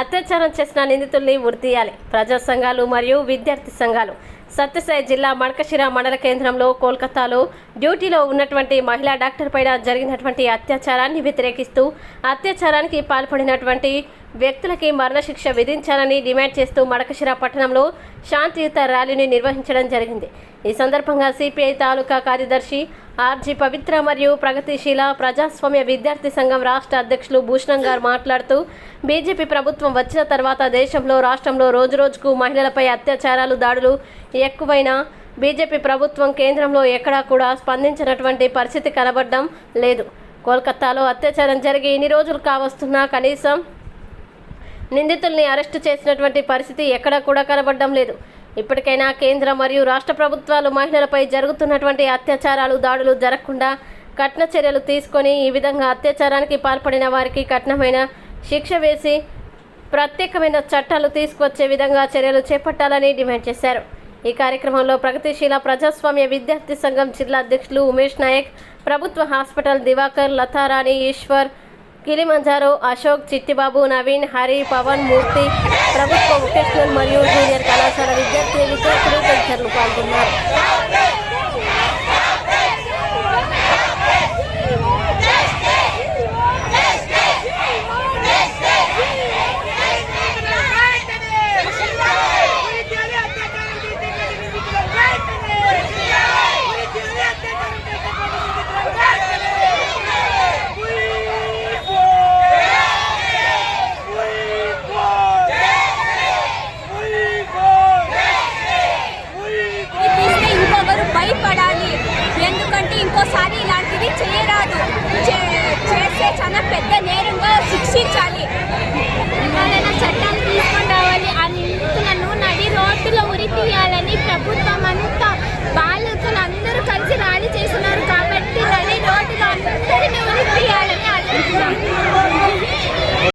అత్యాచారం చేసిన నిందితుల్ని ఉరితీయాలి ప్రజా సంఘాలు మరియు విద్యార్థి సంఘాలు. సత్యసాయి జిల్లా మడకశిర మండల కేంద్రంలో కోల్కతాలో డ్యూటీలో ఉన్నటువంటి మహిళా డాక్టర్ పైన జరిగినటువంటి అత్యాచారాన్ని వ్యతిరేకిస్తూ అత్యాచారానికి పాల్పడినటువంటి వ్యక్తులకి మరణశిక్ష విధించాలని డిమాండ్ చేస్తూ మడకశిర పట్టణంలో శాంతియుత ర్యాలీని నిర్వహించడం జరిగింది. ఈ సందర్భంగా సిపిఐ తాలూకా కార్యదర్శి ఆర్జీ పవిత్ర మరియు ప్రగతిశీల ప్రజాస్వామ్య విద్యార్థి సంఘం రాష్ట్ర అధ్యక్షులు భూషణం గారు మాట్లాడుతూ బీజేపీ ప్రభుత్వం వచ్చిన తర్వాత దేశంలో రాష్ట్రంలో రోజురోజుకు మహిళలపై అత్యాచారాలు దాడులు ఎక్కువైనా బీజేపీ ప్రభుత్వం కేంద్రంలో ఎక్కడా కూడా స్పందించినటువంటి పరిస్థితి కనబడడం లేదు. కోల్కతాలో అత్యాచారం జరిగి ఇన్ని రోజులు కావస్తున్నా కనీసం నిందితుల్ని అరెస్టు చేసినటువంటి పరిస్థితి ఎక్కడా కూడా కనబడడం లేదు. ఇప్పటికైనా కేంద్ర మరియు రాష్ట్ర ప్రభుత్వాలు మహిళలపై జరుగుతున్నటువంటి అత్యాచారాలు దాడులు జరగకుండా కఠిన చర్యలు తీసుకొని ఈ విధంగా అత్యాచారానికి పాల్పడిన వారికి కఠినమైన శిక్ష వేసి ప్రత్యేకమైన చట్టాలు తీసుకువచ్చే విధంగా చర్యలు చేపట్టాలని డిమాండ్ చేశారు. ఈ కార్యక్రమంలో ప్రగతిశీల ప్రజాస్వామ్య విద్యార్థి సంఘం జిల్లా అధ్యక్షులు ఉమేష్ నాయక్ ప్రభుత్వ హాస్పిటల్ దివాకర్ లతారాణి ఈశ్వర్ కిలిమంజారో అశోక్ చిట్టిబాబు నవీన్ హరి పవన్ మూర్తి ప్రభుత్వ వొకేషనల్ మరియు జూనియర్ కళాశాల విద్యార్థి విద్యార్థులు తదితరులు పాల్గొన్నారు.